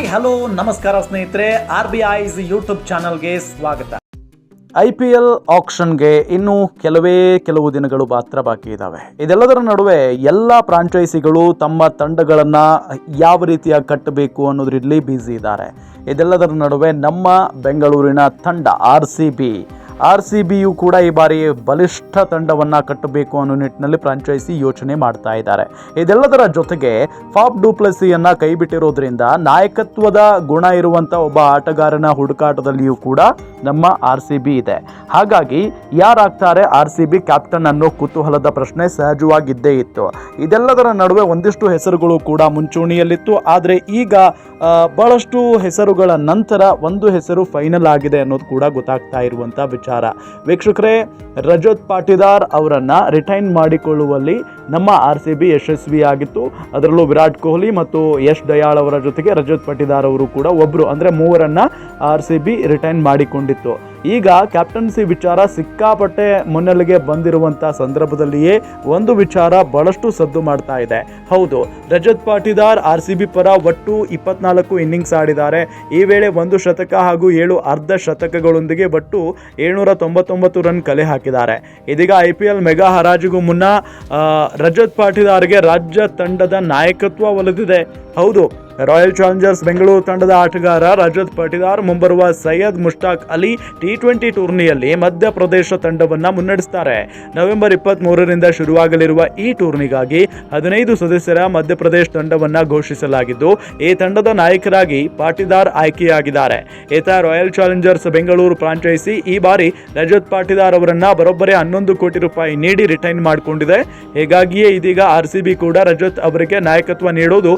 Hi, hello, ನಮಸ್ಕಾರ ಸ್ನೇಹಿತರೆ. R B ice YouTube ಚಾನಲ್ಗೆ ಸ್ವಾಗತ. ಐ ಪಿ ಎಲ್ ಆಕ್ಷನ್ಗೆ ಇನ್ನೂ ಕೆಲವೇ ಕೆಲವು ದಿನಗಳು ಮಾತ್ರ ಬಾಕಿ ಇದ್ದಾವೆ ಇದೆಲ್ಲದರ ನಡುವೆ ಎಲ್ಲ ಫ್ರಾಂಚೈಸಿಗಳು ತಮ್ಮ ತಂಡಗಳನ್ನು ಯಾವ ರೀತಿಯ ಕಟ್ಟಬೇಕು ಅನ್ನೋದ್ರಲ್ಲಿ ಬ್ಯುಸಿ ಇದ್ದಾರೆ. ಇದೆಲ್ಲದರ ನಡುವೆ ನಮ್ಮ ಬೆಂಗಳೂರಿನ ತಂಡ, R C B R C ಬಿಯು ಕೂಡ ಈ ಬಾರಿ ಬಲಿಷ್ಠ ತಂಡವನ್ನು ಕಟ್ಟಬೇಕು ಅನ್ನೋ ನಿಟ್ಟಿನಲ್ಲಿ ಫ್ರಾಂಚೈಸಿ ಯೋಚನೆ ಮಾಡ್ತಾ ಇದ್ದಾರೆ. ಇದೆಲ್ಲದರ ಜೊತೆಗೆ ಫಾಪ್ ಡೂಪ್ಲಸಿಯನ್ನು ಕೈಬಿಟ್ಟಿರೋದ್ರಿಂದ ನಾಯಕತ್ವದ ಗುಣ ಇರುವಂಥ ಒಬ್ಬ ಆಟಗಾರನ ಹುಡುಕಾಟದಲ್ಲಿಯೂ ಕೂಡ ನಮ್ಮ ಆರ್ ಸಿ ಬಿ ಇದೆ. ಹಾಗಾಗಿ ಯಾರಾಗ್ತಾರೆ ಆರ್ ಸಿ ಬಿ ಕ್ಯಾಪ್ಟನ್ ಅನ್ನೋ ಕುತೂಹಲದ ಪ್ರಶ್ನೆ ಸಹಜವಾಗಿದ್ದೇ ಇತ್ತು. ಇದೆಲ್ಲದರ ನಡುವೆ ಒಂದಿಷ್ಟು ಹೆಸರುಗಳು ಕೂಡ ಮುಂಚೂಣಿಯಲ್ಲಿತ್ತು. ಆದರೆ ಈಗ ಬಹಳಷ್ಟು ಹೆಸರುಗಳ ನಂತರ ಒಂದು ಹೆಸರು ಫೈನಲ್ ಆಗಿದೆ ಅನ್ನೋದು ಕೂಡ ಗೊತ್ತಾಗ್ತಾ ಇರುವಂಥ ವಿಚಾರ. ವೀಕ್ಷಕರೇ, ರಜತ್ ಪಾಟಿದಾರ್ ಅವರನ್ನು ರಿಟೈನ್ ಮಾಡಿಕೊಳ್ಳುವಲ್ಲಿ ನಮ್ಮ ಆರ್ ಸಿ ಬಿ ಯಶಸ್ವಿಯಾಗಿತ್ತು. ಅದರಲ್ಲೂ ವಿರಾಟ್ ಕೊಹ್ಲಿ ಮತ್ತು ಯಶ್ ದಯಾಳ್ ಅವರ ಜೊತೆಗೆ ರಜತ್ ಪಾಟಿದಾರ್ ಅವರು ಕೂಡ ಒಬ್ಬರು ಅಂದರೆ ಮೂವರನ್ನು ಆರ್ ಸಿ ಬಿ ರಿಟೈನ್ ಮಾಡಿಕೊಂಡಿತ್ತು. ಈಗ ಕ್ಯಾಪ್ಟನ್ಸಿ ವಿಚಾರ ಸಿಕ್ಕಾಪಟ್ಟೆ ಮುನ್ನೆಲೆಗೆ ಬಂದಿರುವಂಥ ಸಂದರ್ಭದಲ್ಲಿಯೇ ಒಂದು ವಿಚಾರ ಬಹಳಷ್ಟು ಸದ್ದು ಮಾಡ್ತಾ ಇದೆ. ಹೌದು, Rajat Patidar R C B ಪರ ಒಟ್ಟು ಇಪ್ಪತ್ನಾಲ್ಕು ಇನ್ನಿಂಗ್ಸ್ ಆಡಿದ್ದಾರೆ. ಈ ವೇಳೆ ಒಂದು ಶತಕ ಹಾಗೂ ಏಳು ಅರ್ಧ ಶತಕಗಳೊಂದಿಗೆ ಒಟ್ಟು ಏಳ್ನೂರ ತೊಂಬತ್ತೊಂಬತ್ತು ರನ್ ಕಲೆ ಹಾಕಿದ್ದಾರೆ. ಇದೀಗ ಐ ಪಿ ಎಲ್ ಮೆಗಾ ಹರಾಜಿಗೂ ಮುನ್ನ ರಜತ್ ಪಾಟಿದಾರ್ಗೆ ರಾಜ್ಯ ತಂಡದ ನಾಯಕತ್ವ ಒಲಿದಿದೆ. ಹೌದು ರಾಯಲ್ ಚಾಲೆಂಜರ್ಸ್ ಬೆಂಗಳೂರು ತಂಡದ ಆಟಗಾರ ರಜತ್ ಪಾಟೀದಾರ್ ಮುಂಬರುವ ಸೈಯದ್ ಮುಷ್ತಾಕ್ ಅಲಿ ಟಿ ಟ್ವೆಂಟಿ ಟೂರ್ನಿಯಲ್ಲಿ ಮಧ್ಯಪ್ರದೇಶ ತಂಡವನ್ನ ಮುನ್ನಡೆಸ್ತಾರೆ. ನವೆಂಬರ್ ಇಪ್ಪತ್ತ್ ಮೂರರಿಂದ ಶುರುವಾಗಲಿರುವ ಈ ಟೂರ್ನಿಗಾಗಿ ಹದಿನೈದು ಸದಸ್ಯರ ಮಧ್ಯಪ್ರದೇಶ ತಂಡವನ್ನ ಘೋಷಿಸಲಾಗಿದ್ದು, ಈ ತಂಡದ ನಾಯಕರಾಗಿ ಪಾಟಿದಾರ್ ಆಯ್ಕೆಯಾಗಿದ್ದಾರೆ. ಈತ ರಾಯಲ್ ಚಾಲೆಂಜರ್ಸ್ ಬೆಂಗಳೂರು ಫ್ರಾಂಚೈಸಿ ಈ ಬಾರಿ ರಜತ್ ಪಾಟಿದಾರ್ ಅವರನ್ನ ಬರೋಬ್ಬರಿ ಹನ್ನೊಂದು ಕೋಟಿ ರೂಪಾಯಿ ನೀಡಿ ರಿಟೈನ್ ಮಾಡಿಕೊಂಡಿದೆ. ಹೀಗಾಗಿಯೇ ಇದೀಗ ಆರ್ ಕೂಡ ರಜತ್ ಅವರಿಗೆ ನಾಯಕತ್ವ ನೀಡೋದು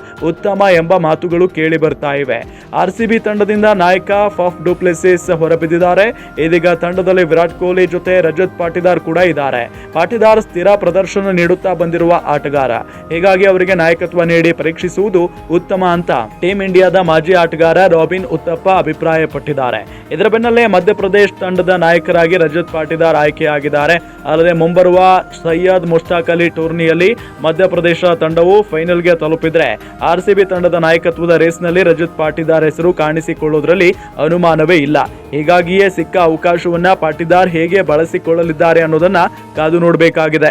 ಎಂಬ ಮಾತುಗಳು ಕೇಳಿ ಬರ್ತಾ ಇವೆ. ಆರ್ ಸಿ ತಂಡದಿಂದ ನಾಯಕ ಫಾಫ್ ಡೂಪ್ಲೆಸಿಸ್ ಹೊರಬಿದ್ದಿದ್ದಾರೆ. ಇದೀಗ ತಂಡದಲ್ಲಿ ವಿರಾಟ್ ಕೊಹ್ಲಿ ಜೊತೆ ರಜತ್ ಪಾಟಿದಾರ್ ಕೂಡ ಇದ್ದಾರೆ. ಪಾಟಿದಾರ್ ಸ್ಥಿರ ಪ್ರದರ್ಶನ ನೀಡುತ್ತಾ ಬಂದಿರುವ ಆಟಗಾರ. ಹೀಗಾಗಿ ಅವರಿಗೆ ನಾಯಕತ್ವ ನೀಡಿ ಪರೀಕ್ಷಿಸುವುದು ಉತ್ತಮ ಅಂತ ಟೀಮ್ ಇಂಡಿಯಾದ ಮಾಜಿ ಆಟಗಾರ ರಾಬಿನ್ ಉತ್ತಪ್ಪ ಅಭಿಪ್ರಾಯಪಟ್ಟಿದ್ದಾರೆ. ಇದರ ಬೆನ್ನಲ್ಲೇ ಮಧ್ಯಪ್ರದೇಶ ತಂಡದ ನಾಯಕರಾಗಿ ರಜತ್ ಪಾಟಿದಾರ್ ಆಯ್ಕೆಯಾಗಿದ್ದಾರೆ. ಅಲ್ಲದೆ ಮುಂಬರುವ ಸಯ್ಯದ್ ಮುಷ್ತಾಕ್ ಅಲಿ ಟೂರ್ನಿಯಲ್ಲಿ ಮಧ್ಯಪ್ರದೇಶ ತಂಡವು ಫೈನಲ್ಗೆ ತಲುಪಿದ್ರೆ ಆರ್ ಸಿ ಬಿ ತಂಡದ ನಾಯಕತ್ವದ ರೇಸ್ನಲ್ಲಿ ರಜತ್ ಪಾಟಿದಾರ್ ಹೆಸರು ಕಾಣಿಸಿಕೊಳ್ಳುವುದರಲ್ಲಿ ಅನುಮಾನವೇ ಇಲ್ಲ. ಹೀಗಾಗಿಯೇ ಸಿಕ್ಕ ಅವಕಾಶವನ್ನ ಪಾಟಿದಾರ್ ಹೇಗೆ ಬಳಸಿಕೊಳ್ಳಲಿದ್ದಾರೆ ಅನ್ನೋದನ್ನ ಕಾದು ನೋಡಬೇಕಾಗಿದೆ.